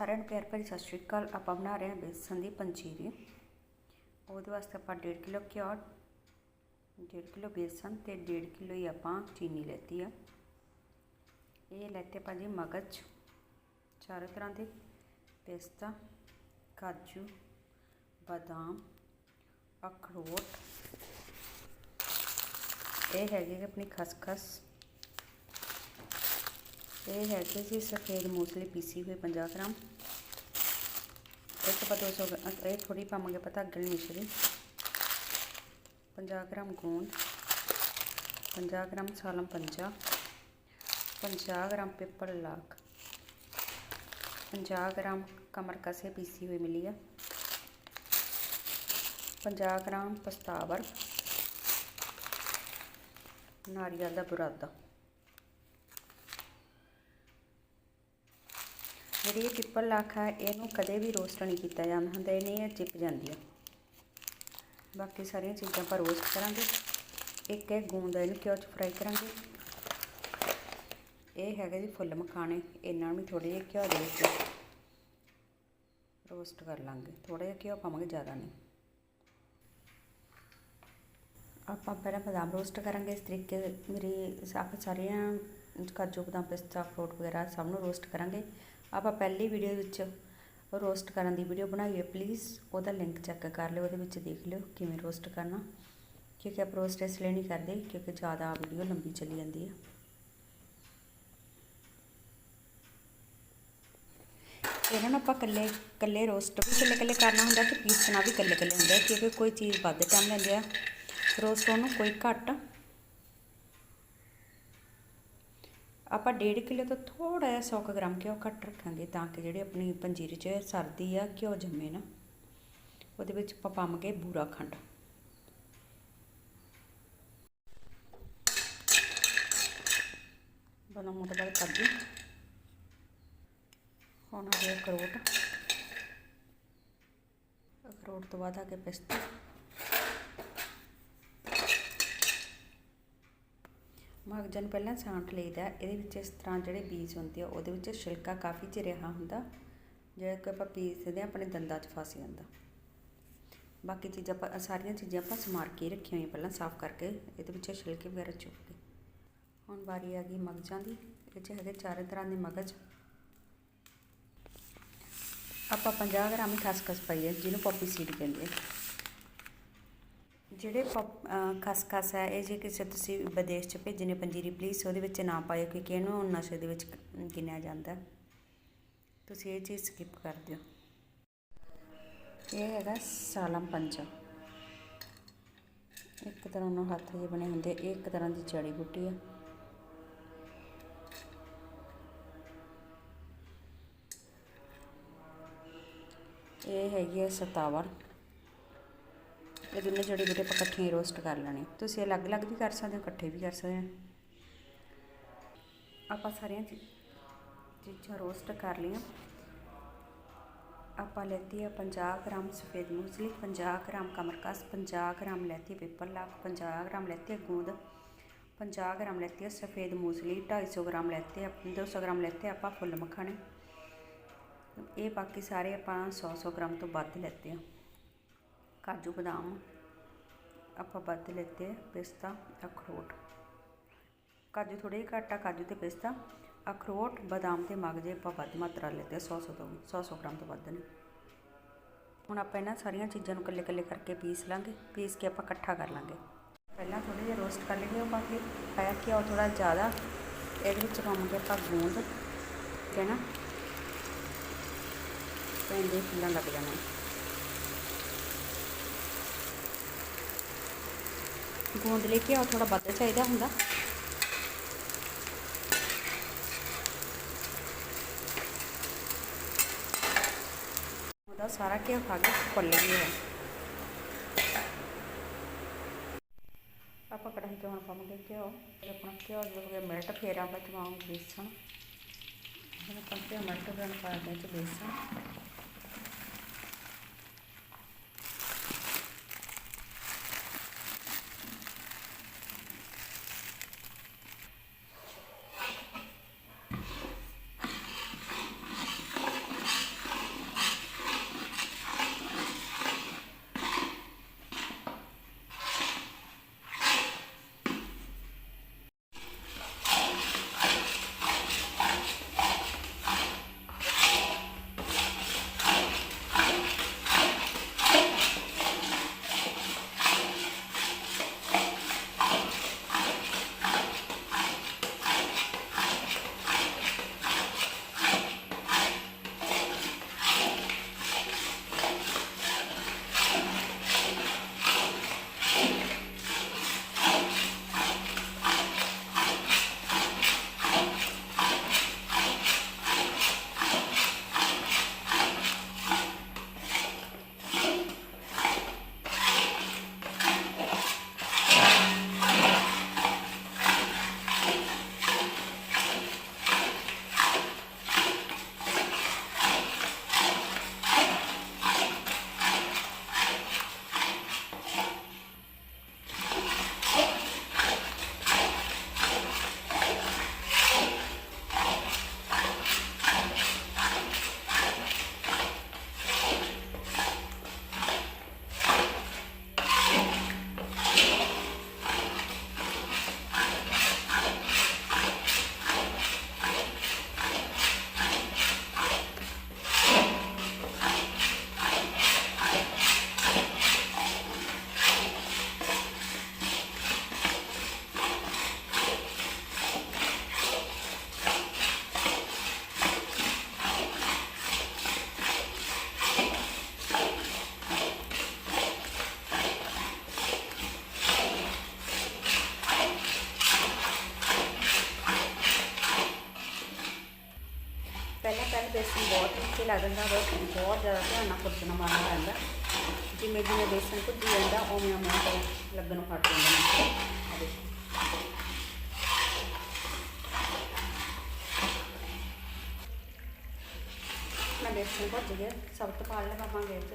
ਸਾਰਿਆਂ ਨੂੰ ਪਿਆਰ ਭਰੀ ਸਤਿ ਸ਼੍ਰੀ ਅਕਾਲ। ਆਪਾਂ ਬਣਾ ਰਹੇ ਹਾਂ ਬੇਸਨ ਦੀ ਪੰਜੀਰੀ। ਉਹਦੇ ਵਾਸਤੇ ਆਪਾਂ 1.5 ਕਿਲੋ ਘਿਓ 1.5 ਕਿਲੋ ਬੇਸਨ ਤੇ 1.5 ਕਿਲੋ ਹੀ ਆਪਾਂ ਚੀਨੀ ਲੈਤੀ ਆ। ਇਹ ਲੈਤੇ ਆਪਾਂ ਜੀ ਮਗਜ। ਚਾਰ ਤਰ੍ਹਾਂ ਦੇ ਪਿਸਤਾ, ਕਾਜੂ, ਬਦਾਮ, ਅਖਰੋਟ। ਇਹ ਹੈਗੇ ਆਪਣੀ ਖਸਖਸ। ਇਹ ਹੈਗੇ ਜੀ ਸਫੇਦ ਮੂਸਲੀ ਪੀਸੀ ਹੋਈ 50 ਗ੍ਰਾਮ। ਇੱਕ ਪਾ 200 ਇਹ ਥੋੜੀ ਪਾਵਾਂਗੇ ਪਤਾ ਅੱਗਲ ਮਿਸ਼ਰੀ 50 ਗ੍ਰਾਮ ਗੂੰਦ 50 ਗ੍ਰਾਮ ਸਾਲਮ ਪੰਜਾ 50 ਗ੍ਰਾਮ ਪਿੱਪਲ ਲਾਖ 50 ਗ੍ਰਾਮ ਕਮਰ ਕਸੇ ਪੀਸੀ ਹੋਈ ਮਿਲੀ ਆ 50 ਗ੍ਰਾਮ ਪਸਤਾਵਰ, ਨਾਰੀਅਲ ਦਾ ਬੁਰਾਦਾ। ਜਿਹੜੀ ਇਹ ਪਿੱਪਲ ਲੱਖ ਹੈ ਇਹਨੂੰ ਕਦੇ ਵੀ ਰੋਸਟ ਨਹੀਂ ਕੀਤਾ ਜਾਂਦਾ ਹੁੰਦਾ ਇਹ ਨਹੀਂ ਚਿਪ ਜਾਂਦੀ ਹੈ ਬਾਕੀ ਸਾਰੀਆਂ ਚੀਜ਼ਾਂ ਆਪਾਂ ਰੋਸਟ ਕਰਾਂਗੇ। ਇੱਕ ਇਹ ਗੂੰਦ ਇਹਨੂੰ ਘਿਓ 'ਚ ਫਰਾਈ ਕਰਾਂਗੇ। ਇਹ ਹੈਗਾ ਜੀ ਫੁੱਲ ਮਖਾਣੇ, ਇਹਨਾਂ ਨੂੰ ਵੀ ਥੋੜੇ ਜਿਹੇ ਘਿਓ ਦੇ ਵਿੱਚ ਰੋਸਟ ਕਰ ਲਾਂਗੇ। ਥੋੜਾ ਜਿਹਾ ਘਿਓ ਪਾਵਾਂਗੇ, ਜ਼ਿਆਦਾ ਨਹੀਂ। ਆਪਾਂ ਪਹਿਲਾਂ ਬਦਾਮ ਰੋਸਟ ਕਰਾਂਗੇ, ਇਸ ਤਰੀਕੇ ਮੇਰੀ ਸਭ ਸਾਰੀਆਂ ਕਾਜੂ ਬਦਾਮ ਪਿਸਤਾ ਫਰੂਟ ਵਗੈਰਾ ਸਭ ਨੂੰ ਰੋਸਟ ਕਰਾਂਗੇ। ਆਪਾਂ ਪਹਿਲੀ ਵੀਡੀਓ ਵਿੱਚ ਰੋਸਟ ਕਰਨ ਦੀ ਵੀਡੀਓ ਬਣਾਈ ਹੈ ਪਲੀਜ਼ ਉਹਦਾ ਲਿੰਕ ਚੈੱਕ ਕਰ ਲਿਓ, ਉਹਦੇ ਵਿੱਚ ਦੇਖ ਲਿਓ ਕਿਵੇਂ ਰੋਸਟ ਕਰਨਾ। ਕਿਉਂਕਿ ਆਪਾਂ ਰੋਸਟ ਇਸ ਲਈ ਨਹੀਂ ਕਰਦੇ ਕਿਉਂਕਿ ਜ਼ਿਆਦਾ ਵੀਡੀਓ ਲੰਬੀ ਚਲੀ ਜਾਂਦੀ ਹੈ ਇਹਨਾਂ ਨੂੰ ਆਪਾਂ ਕੱਲੇ ਕੱਲੇ ਰੋਸਟ ਵੀ ਕੱਲੇ ਕੱਲੇ ਕਰਨਾ ਹੁੰਦਾ ਤੇ ਪੀਸਣਾ ਵੀ ਕੱਲੇ ਕੱਲੇ ਹੁੰਦਾ ਕਿਉਂਕਿ ਕੋਈ ਚੀਜ਼ ਵੱਧ ਟਾਈਮ ਲੈਂਦੇ ਆ। ਰੋਸਟ ਉਹਨੂੰ ਕੋਈ ਘੱਟ ਆਪਾਂ 1.5 ਕਿਲੋ ਤੋਂ ਥੋੜਾ ਜਿਹਾ 100 ਗ੍ਰਾਮ ਘਿਓ ਘੱਟ ਰੱਖਾਂਗੇ ਤਾਂ ਕਿ ਜਿਹੜੀ ਆਪਣੀ ਪੰਜੀਰੀ 'ਚ ਸਰਦੀ ਆ, ਘਿਓ ਜੰਮੇ ਨਾ, ਉਹਦੇ ਵਿੱਚ ਆਪਾਂ ਪਾਵਾਂਗੇ ਬੂਰਾ ਖੰਡ। ਬਣਾ ਮੋਟਾ ਬਾਅਦ ਕਾਜੂ ਹੁਣ ਆ ਗਿਆ ਅਖਰੋਟ ਅਖਰੋਟ ਤੋਂ ਬਾਅਦ ਆ ਗਿਆ ਪਿਸਤਾ। ਮਗਜਨ ਪਹਿਲਾਂ ਛਾਂਟ ਲਈਦਾ ਇਹਦੇ ਵਿੱਚ ਇਸ ਤਰ੍ਹਾਂ ਜਿਹੜੇ ਬੀਜ ਹੁੰਦੇ ਆ, ਉਹਦੇ ਵਿੱਚ ਛਿਲਕਾ ਕਾਫੀ ਚਿਰ ਰਿਹਾ ਹੁੰਦਾ। ਜਿਹੜਾ ਕਿ ਆਪਾਂ ਪੀਸਦੇ ਆ ਆਪਣੇ ਦੰਦਾਂ 'ਚ ਫਸ ਜਾਂਦਾ। ਬਾਕੀ ਚੀਜ਼ਾਂ ਆਪਾਂ ਸਾਰੀਆਂ ਚੀਜ਼ਾਂ ਆਪਾਂ ਸਮਾਰ ਕੇ ਰੱਖੀਆਂ ਹੋਈਆਂ ਪਹਿਲਾਂ ਸਾਫ਼ ਕਰਕੇ, ਇਹਦੇ ਵਿੱਚ ਛਿਲਕੇ ਵਗੈਰਾ ਚੁੱਕ ਕੇ। ਹੁਣ ਵਾਰੀ ਆ ਗਈ ਮਗਜਾਂ ਦੀ। ਇਹ 'ਚ ਹੈਗੇ ਚਾਰੇ ਤਰ੍ਹਾਂ ਦੇ ਮਗਜ। ਆਪਾਂ 50 ਗ੍ਰਾਮ ਖਸਖਸ ਪਾਈਏ, ਜਿਹਨੂੰ ਪੋਪੀ ਸੀਡ ਕਹਿੰਦੇ ਆ। ਜਿਹੜੇ ਖਸਖਸ ਹੈ, ਇਹ ਜੇ ਕਿਸੇ ਤੁਸੀਂ ਵਿਦੇਸ਼ 'ਚ ਭੇਜਣੇ ਪੰਜੀਰੀ ਪਲੀਜ਼ ਉਹਦੇ ਵਿੱਚ ਨਾ ਪਾਇਓ ਕਿਉਂਕਿ ਇਹਨੂੰ ਨਸ਼ੇ ਦੇ ਵਿੱਚ ਗਿਣਿਆ ਜਾਂਦਾ। ਤੁਸੀਂ ਇਹ ਚੀਜ਼ ਸਕਿਪ ਕਰ ਦਿਓ। ਇਹ ਹੈਗਾ ਸਾਲਮ ਪੰਚਾ ਇੱਕ ਤਰ੍ਹਾਂ ਨਾਲ ਹੱਥ ਜਿਹੇ ਬਣੇ ਹੁੰਦੇ, ਇਹ ਇੱਕ ਤਰ੍ਹਾਂ ਦੀ ਜੜੀ ਬੂਟੀ ਆ। ਇਹ ਹੈਗੀ ਹੈ ਸਤਾਵਰ ਇਹ ਦੋਨੇ ਜੜੀ ਬੂਟੇ ਆਪਾਂ ਇਕੱਠੀਆਂ ਰੋਸਟ ਕਰ ਲੈਣੇ। ਤੁਸੀਂ ਅਲੱਗ-ਅਲੱਗ ਵੀ ਕਰ ਸਕਦੇ ਹੋ, ਇਕੱਠੇ ਵੀ ਕਰ ਸਕਦੇ ਹੋ। ਆਪਾਂ ਸਾਰੀਆਂ ਚੀਜ਼ਾਂ ਰੋਸਟ ਕਰ ਲਈਆਂ। ਆਪਾਂ ਲੈਤੀ ਹੈ 50 ਗ੍ਰਾਮ ਸਫੇਦ ਮੂਸਲੀ 50 ਗ੍ਰਾਮ ਕਮਰਕਸ 50 ਗ੍ਰਾਮ ਲੈਤੀ ਪੇਪਰ ਲਾਖ 50 ਗ੍ਰਾਮ ਲੈਤੀ ਗੂੰਦ 50 ਗ੍ਰਾਮ ਲੈਤੀ ਹੈ ਸਫੇਦ ਮੂਸਲੀ 250 ਗ੍ਰਾਮ ਲੈਤੇ 200 ਗ੍ਰਾਮ ਲੈਤੇ ਆਪਾਂ ਫੁੱਲ ਮੱਖਣ। ਇਹ ਬਾਕੀ ਸਾਰੇ ਆਪਾਂ 100-100 ਗ੍ਰਾਮ ਤੋਂ ਵੱਧ ਲੈਤੇ ਆ। ਕਾਜੂ ਬਦਾਮ ਆਪਾਂ ਵੱਧ ਲੈਤੇ ਪਿਸਤਾ ਅਖਰੋਟ ਕਾਜੂ ਥੋੜੇ ਘੱਟ ਆ ਕਾਜੂ ਤੇ ਪਿਸਤਾ ਅਖਰੋਟ ਬਦਾਮ ਤੇ ਮਗਜੇ ਆਪਾਂ ਵੱਧ ਮਾਤਰਾ ਲੈਤੇ 100 100 ਤੋਂ 100 100 ਗ੍ਰਾਮ ਤੋਂ ਵੱਧ ਨੇ ਹੁਣ ਆਪਾਂ ਇਹਨਾਂ ਸਾਰੀਆਂ ਚੀਜ਼ਾਂ ਨੂੰ ਇਕੱਲੇ ਇਕੱਲੇ ਕਰਕੇ ਪੀਸ ਲਾਂਗੇ ਪੀਸ ਕੇ ਆਪਾਂ ਇਕੱਠਾ ਕਰ ਲਾਂਗੇ ਪਹਿਲਾਂ ਥੋੜੇ ਜਿਹਾ ਰੋਸਟ ਕਰ ਲਈਏ ਉਹ ਪਾ ਪਾਇਆ ਕਿ ਉਹ ਥੋੜਾ ਜ਼ਿਆਦਾ ਇਹਦੇ ਵਿੱਚ ਪਾਵਾਂਗੇ ਆਪਾਂ ਗੂੰਦ ਠੀਕ ਹੈ ਨਾ ਪੈਂਦੇ ਫੁੱਲਾਂ ਲੱਗ ਜਾਣਾ ਗੂੰਦ ਲੈ ਕੇ ਥੋੜਾ ਵੱਧ ਚਾਹੀਦਾ ਹੁੰਦਾ। ਉਹਦਾ ਸਾਰਾ ਘਿਓ ਖਾ ਕੇ ਫੁੱਲ ਗਿਆ ਆਪਾਂ ਕੜਾਹੀ ਤੋਂ ਹੁਣ ਪਾਵਾਂਗੇ ਘਿਓ। ਆਪਣਾ ਘਿਓ ਜਦੋਂ ਗਿਆ ਮਿਲਟ ਫੇਰ ਆਪਾਂ ਚਵਾਵਾਂਗੇ ਬੇਸਣ। ਹੁਣ ਆਪਾਂ ਘਿਓ ਮਿਲਟ ਕਰਨ ਪਾ ਦੇ ਚ ਬੇਸਣ। ਬੇਸਨ ਬਹੁਤ ਵਿੱਚੇ ਲੱਗ ਜਾਂਦਾ ਵਾ ਬਹੁਤ ਜ਼ਿਆਦਾ ਧਿਆਨ ਨਾਲ ਖੁਰਚਣਾ ਮਾਰਨਾ ਪੈਂਦਾ। ਜਿਵੇਂ ਜਿਵੇਂ ਬੇਸਨ ਭੁੱਜੀ ਜਾਂਦਾ, ਉਵੇਂ ਉਵੇਂ ਉਹ ਲੱਗਣੋਂ ਹਟ ਜਾਂਦਾ ਨੇ। ਆਹ ਮੈਂ ਬੇਸਨ ਭੁੱਜ ਗਿਆ ਸਭ ਤੋਂ ਪਾ ਲਵਾਂਗੇ ਇਹ 'ਚ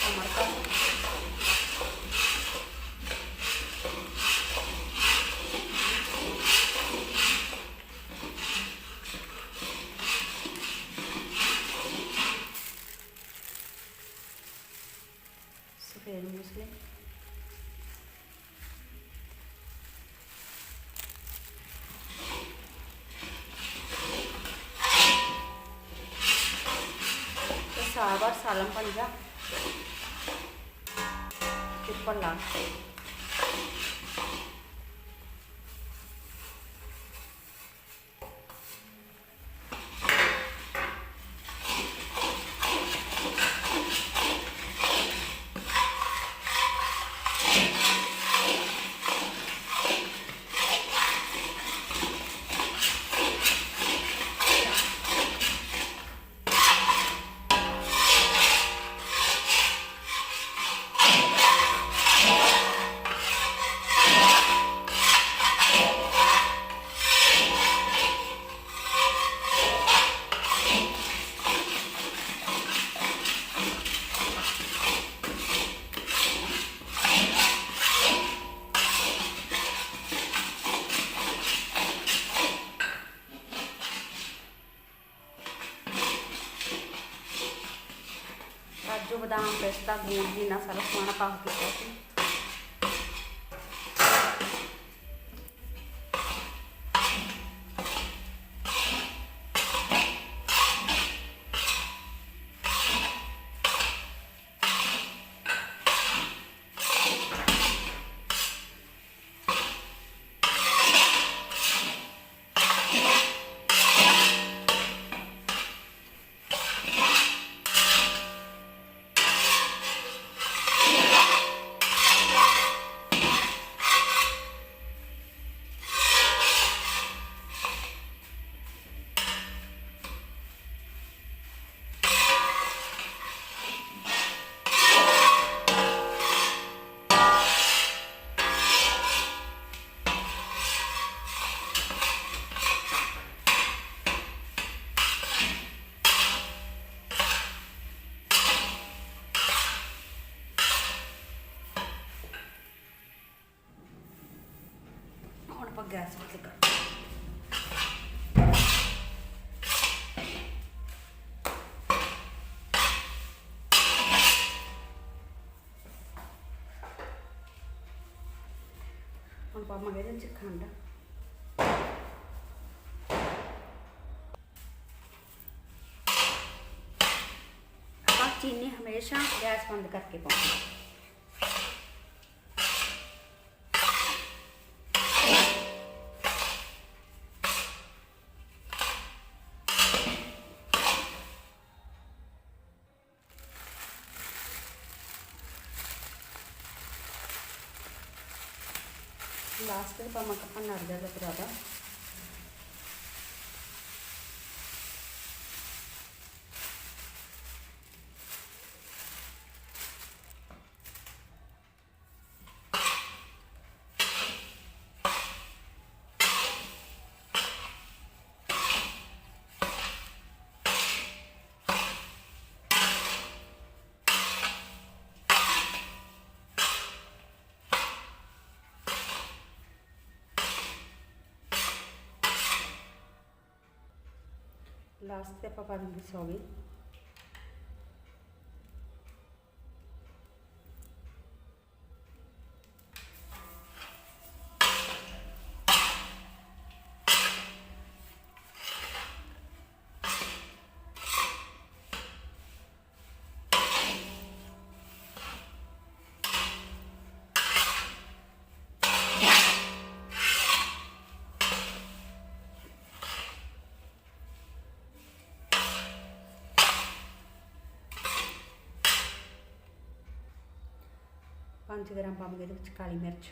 ਟਮਾਟਰ ਸਫੇਦ ਮੂਸਲੀ ਤੇ ਸਾਵਾ ਸਾਲਮ ਪੰਜਾ ਉੱਪਰ ਕਾਜੂ ਬਦਾਮ ਪਿਸਤਾ ਗੂੰਦ ਜੀ ਨਾ ਸਾਰਾ ਸਮਾਨ ਪਾ ਕੇ ਕੀਤਾ ਸੀ। ਹੁਣ ਪਾਵਾਂਗੇ ਇਹਦੇ ਚ ਖੰਡ। ਆਪਾਂ ਚੀਨੀ ਹਮੇਸ਼ਾ ਗੈਸ ਬੰਦ ਕਰਕੇ ਪਾਉਂਦੇ ಲಾಸ್ಟ್ ಟೈಪ್ ಆ ಮಕ್ಕಪ್ಪನ ಅರ್ಧ ಹತ್ರ ಅದ ਲਾਸਟ ਤੇ ਆਪਾਂ ਪਾ ਦਾਂਗੇ ਸੌਗੀ ਪੰਜ ਗ੍ਰਾਮ ਪਾਵਾਂਗੇ ਇਹਦੇ ਵਿੱਚ ਕਾਲੀ ਮਿਰਚ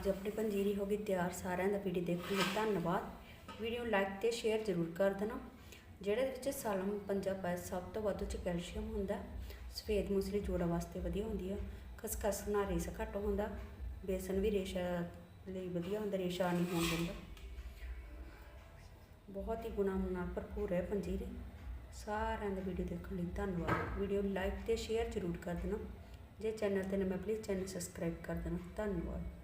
ਅੱਜ ਆਪਣੀ ਪੰਜੀਰੀ ਹੋ ਗਈ ਤਿਆਰ, ਸਾਰਿਆਂ ਦਾ ਵੀਡੀਓ ਦੇਖਣ ਲਈ ਧੰਨਵਾਦ। ਵੀਡੀਓ ਲਾਈਕ ਤੇ ਸ਼ੇਅਰ ਜ਼ਰੂਰ ਕਰ ਦੇਣਾ, ਜਿਹੜੇ ਵਿੱਚ ਸਾਲਮ ਪੰਜਾ ਪਾਇਆ ਸਭ ਤੋਂ ਵੱਧ ਚ ਕੈਲਸ਼ੀਅਮ ਹੁੰਦਾ, ਸਫੇਦ ਮੂਸਲੀ ਜੋੜਾਂ ਵਾਸਤੇ ਵਧੀਆ ਹੁੰਦੀ ਆ, ਖਸਖਸ ਨਾਲ ਰੇਸ ਘੱਟ ਹੁੰਦਾ, ਬੇਸਨ ਵੀ ਰੇਸ਼ਾ ਲਈ ਵਧੀਆ ਹੁੰਦਾ, ਰੇਸ਼ਾ ਨਹੀਂ ਹੋਣ ਦਿੰਦਾ। ਬਹੁਤ ਹੀ ਗੁਣਾਂ ਨਾਲ ਭਰਪੂਰ ਹੈ ਪੰਜੀਰੀ। ਸਾਰਿਆਂ ਦਾ ਵੀਡੀਓ ਦੇਖਣ ਲਈ ਧੰਨਵਾਦ। ਵੀਡੀਓ ਲਾਈਕ ਤੇ ਸ਼ੇਅਰ ਜ਼ਰੂਰ ਕਰ ਦੇਣਾ। ਜੇ ਚੈਨਲ ਤੇ ਨਵੇਂ ਪਲੀਜ਼ ਚੈਨਲ ਸਬਸਕ੍ਰਾਈਬ ਕਰ ਦੇਣਾ। ਧੰਨਵਾਦ।